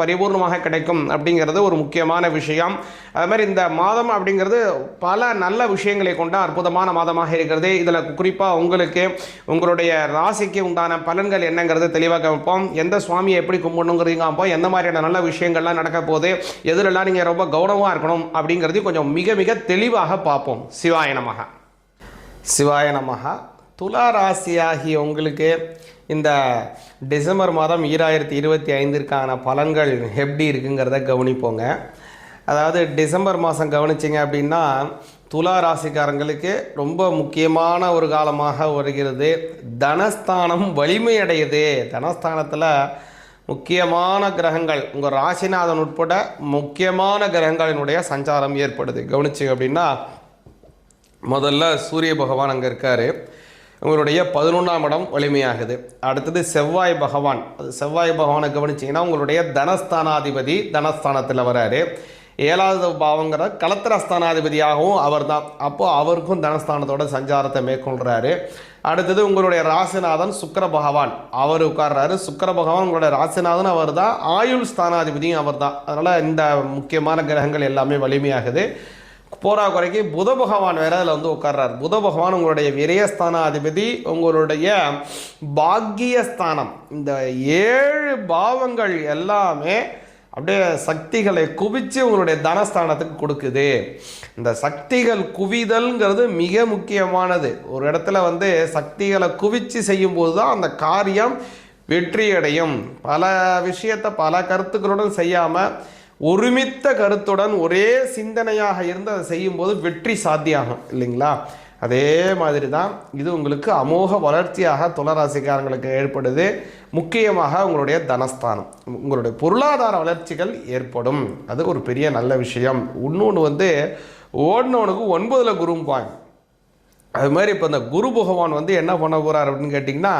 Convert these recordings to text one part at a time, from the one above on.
பரிபூர்ணமாக கிடைக்கும் அப்படிங்கிறது ஒரு முக்கியமான விஷயம். அது மாதிரி இந்த மாதம் அப்படிங்கிறது பல நல்ல விஷயங்களை கொண்ட அற்புதமான மாதமாக இருக்கிறது. இதில் குறிப்பாக உங்களுக்கு உங்களுடைய ராசிக்கு உண்டான பலன்கள் என்னங்கிறது தெளிவாக வைப்போம். எந்த சுவாமியை எப்படி கும்பிடணுங்கிறீங்க அப்போ எந்த மாதிரியான நல்ல விஷயங்கள்லாம் நடக்க போகுது எதுலெல்லாம் நீங்கள் ரொம்ப கௌரவமாக இருக்கணும் அப்படிங்கிறதையும் கொஞ்சம் மிக மிக தெளிவாக பார்ப்போம். சிவாய நமக சிவாய நமக துலா ராசியாகிய உங்களுக்கு இந்த டிசம்பர் மாதம் ஈராயிரத்தி இருபத்தி ஐந்திற்கான பலன்கள் எப்படி இருக்குங்கிறத கவனிப்போங்க. அதாவது டிசம்பர் மாதம் கவனிச்சிங்க அப்படின்னா துலா ராசிக்காரங்களுக்கு ரொம்ப முக்கியமான ஒரு காலமாக வருகிறது. தனஸ்தானம் வலிமையடையுது. தனஸ்தானத்தில் முக்கியமான கிரகங்கள் உங்கள் ராசிநாதன் உட்பட முக்கியமான கிரகங்களினுடைய சஞ்சாரம் ஏற்படுது. கவனிச்சிங்க அப்படின்னா முதல்ல சூரிய பகவான் அங்கே இருக்கார். உங்களுடைய பதினொன்றாம் இடம் வலிமையாகுது. அடுத்தது செவ்வாய் பகவான். அது செவ்வாய் பகவானை கவனிச்சிங்கன்னா உங்களுடைய தனஸ்தானாதிபதி தனஸ்தானத்தில் வராரு. ஏழாவது பாவங்கிற கலத்திரஸ்தானாதிபதியாகவும் அவர் தான் அப்போது அவருக்கும் தனஸ்தானத்தோட சஞ்சாரத்தை மேற்கொள்கிறாரு அடுத்தது உங்களுடைய ராசிநாதன் சுக்கர பகவான். அவர் உட்கார்றாரு. சுக்கர பகவான் உங்களுடைய ராசிநாதன் அவர் தான் ஆயுள் ஸ்தானாதிபதியும் அவர் தான் அதனால் இந்த முக்கியமான கிரகங்கள் எல்லாமே வலிமையாகுது. போரா குறைக்கு புத பகவான் வேற அதில் வந்து உட்கார்றார். புத பகவான் உங்களுடைய விரயஸ்தான அதிபதி உங்களுடைய பாக்கியஸ்தானம். இந்த ஏழு பாவங்கள் எல்லாமே அப்படியே சக்திகளை குவித்து உங்களுடைய தனஸ்தானத்துக்கு கொடுக்குது. இந்த சக்திகள் குவிதல்ங்கிறது மிக முக்கியமானது. ஒரு இடத்துல வந்து சக்திகளை குவிச்சு செய்யும்போது தான் அந்த காரியம் வெற்றி அடையும் பல விஷயத்தை பல கருத்துக்களுடன் செய்யாமல் ஒருமித்த கருத்துடன் ஒரே சிந்தனையாக இருந்து அதை செய்யும்போது வெற்றி சாத்தியாகும் இல்லைங்களா? அதே மாதிரி தான் இது உங்களுக்கு அமோக வளர்ச்சியாக துளராசிக்காரங்களுக்கு ஏற்படுது. முக்கியமாக உங்களுடைய தனஸ்தானம். உங்களுடைய பொருளாதார வளர்ச்சிகள் ஏற்படும். அது ஒரு பெரிய நல்ல விஷயம். இன்னொன்று வந்து ஓடினவனுக்கு ஒன்பதில் குரும்பாங்க அது மாதிரி இப்போ இந்த குரு பகவான் வந்து என்ன பண்ண போகிறார் அப்படின்னு கேட்டிங்கன்னா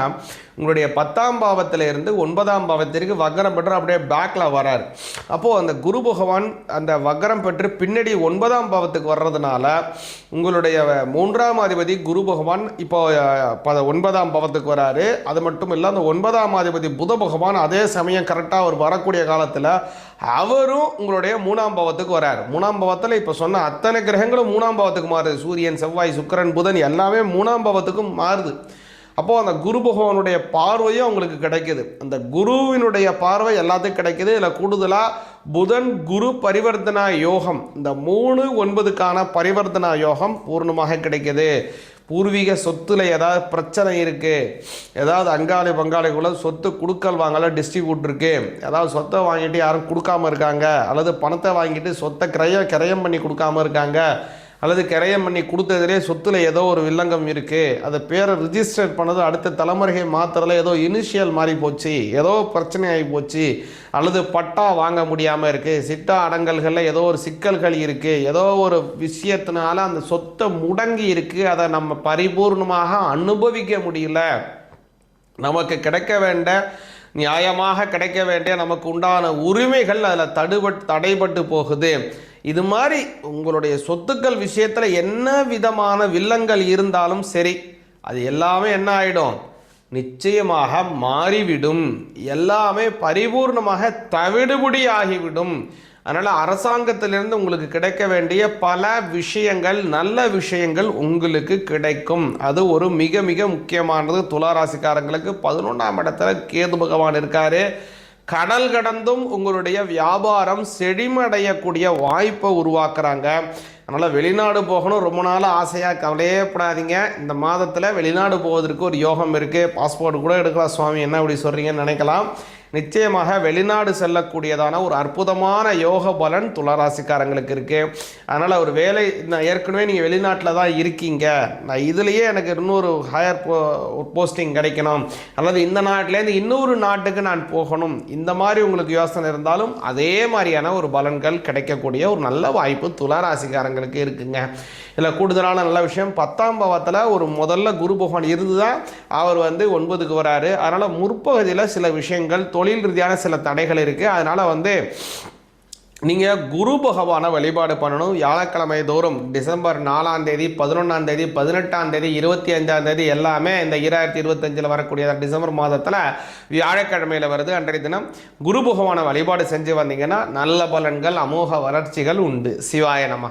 உங்களுடைய பத்தாம் பாவத்தில் இருந்து ஒன்பதாம் பாவத்திற்கு வக்கரம் பெற்று அப்படியே பேக்கில் வரார். அப்போது அந்த குரு பகவான் அந்த வக்கரம் பெற்று பின்னாடி ஒன்பதாம் பாவத்துக்கு வர்றதுனால உங்களுடைய மூன்றாம் அதிபதி குரு பகவான் இப்போ ப- ஒன்பதாம் பாவத்துக்கு வராரு. அது மட்டும் இல்லை அந்த ஒன்பதாம் அதிபதி புத பகவான் அதே சமயம் கரெக்டாக அவர் வரக்கூடிய காலத்தில் அவரும் உங்களுடைய மூணாம் பாவத்துக்கு வரார். மூணாம் பாவத்தில் இப்போ சொன்ன அத்தனை கிரகங்களும் மூணாம் பாவத்துக்கு மாறுது. சூரியன் செவ்வாய் சுக்கிரன் புதன் எல்லாமே மூணாம் பாவத்துக்கும் மாறுது. அப்போது அந்த குரு பகவானுடைய பார்வையும் அவங்களுக்கு கிடைக்குது. அந்த குருவினுடைய பார்வை எல்லாத்துக்கும் கிடைக்குது. இதில் கூடுதலாக புதன் குரு பரிவர்த்தனா யோகம். இந்த மூணு ஒன்பதுக்கான பரிவர்த்தனா யோகம் பூர்ணமாக கிடைக்கிது. பூர்வீக சொத்துல ஏதாவது பிரச்சனை இருக்குது ஏதாவது அங்காளி பங்காளிக்குள்ள சொத்து கொடுக்கல் வாங்கல டிஸ்ட்ரிபியூட் இருக்குது ஏதாவது சொத்தை வாங்கிட்டு யாரும் கொடுக்காம இருக்காங்க. அல்லது பணத்தை வாங்கிட்டு சொத்தை கிரய கிரயம் பண்ணி கொடுக்காம இருக்காங்க. அல்லது கிரயம் பண்ணி கொடுத்ததிலே சொத்துல ஏதோ ஒரு வில்லங்கம் இருக்குது அது பேரை ரிஜிஸ்டர் பண்ணது அடுத்த தலைமுறையை மாத்திரல ஏதோ இனிஷியல் மாறி போச்சு ஏதோ பிரச்சனை ஆகி போச்சு அல்லது பட்டா வாங்க முடியாமல் இருக்குது சிட்டா அடங்கல்களில் ஏதோ ஒரு சிக்கல்கள் இருக்குது ஏதோ ஒரு விஷயத்தினால அந்த சொத்தை முடங்கி இருக்குது அதை நம்ம பரிபூர்ணமாக அனுபவிக்க முடியல. நமக்கு கிடைக்க வேண்ட நியாயமாக கிடைக்க வேண்டிய நமக்கு உண்டான உரிமைகள் அதில் தடுபட் தடைபட்டு போகுது. இது மாதிரி உங்களுடைய சொத்துக்கள் விஷயத்தில் என்ன விதமான வில்லங்கள் இருந்தாலும் சரி அது எல்லாமே என்ன ஆகிடும் நிச்சயமாக மாறிவிடும். எல்லாமே பரிபூர்ணமாக தவிடுபடி ஆகிவிடும். அதனால் அரசாங்கத்திலிருந்து உங்களுக்கு கிடைக்க வேண்டிய பல விஷயங்கள் நல்ல விஷயங்கள் உங்களுக்கு கிடைக்கும். அது ஒரு மிக மிக முக்கியமானது. துளாராசிக்காரங்களுக்கு பதினொன்றாம் இடத்துல கேது பகவான் இருக்காரு. கடல் கடந்தும் உங்களுடைய வியாபாரம் செழிமடையக்கூடிய வாய்ப்பை உருவாக்குறாங்க. அதனால் வெளிநாடு போகணும். ரொம்ப நாள் ஆசையாக கவலையப்படாதீங்க இந்த மாதத்தில் வெளிநாடு போவதற்கு ஒரு யோகம் இருக்குது பாஸ்போர்ட் கூட எடுக்கலாம் சுவாமி. என்ன இப்படி சொல்கிறீங்கன்னு நினைக்கலாம். நிச்சயமாக வெளிநாடு செல்லக்கூடியதான ஒரு அற்புதமான யோக பலன் துளராசிக்காரங்களுக்கு இருக்குது அதனால் ஒரு வேலை நான் ஏற்கனவே நீங்கள் வெளிநாட்டில் தான் இருக்கீங்க. நான் இதுலேயே எனக்கு இன்னொரு ஹையர் போ போஸ்டிங் கிடைக்கணும். அல்லது இந்த நாட்டிலேருந்து இன்னொரு நாட்டுக்கு நான் போகணும். இந்த மாதிரி உங்களுக்கு யோசனை இருந்தாலும் அதே மாதிரியான ஒரு பலன்கள் கிடைக்கக்கூடிய ஒரு நல்ல வாய்ப்பு துளாராசிக்காரங்களுக்கு இருக்குங்க. இதில் கூடுதலான நல்ல விஷயம் பத்தாம் பாவத்தில் ஒரு முதல்ல குரு பகவான் இருந்து தான் அவர் வந்து ஒன்பதுக்கு வராரு. அதனால் முற்பகுதியில் சில விஷயங்கள் தொழில் ரீதியான சில தடைகள் இருக்குது அதனால் வந்து நீங்கள் குரு பகவானை வழிபாடு பண்ணணும். வியாழக்கிழமை தோறும் டிசம்பர் நாலாம் தேதி பதினொன்றாம் தேதி பதினெட்டாம் தேதி இருபத்தி அஞ்சாம் தேதி எல்லாமே இந்த ஈராயிரத்தி இருபத்தஞ்சில் வரக்கூடிய டிசம்பர் மாதத்தில் வியாழக்கிழமையில் வருது. அன்றைய தினம் குரு பகவானை வழிபாடு செஞ்சு வந்தீங்கன்னா நல்ல பலன்கள் அமோக வளர்ச்சிகள் உண்டு. சிவாய நம.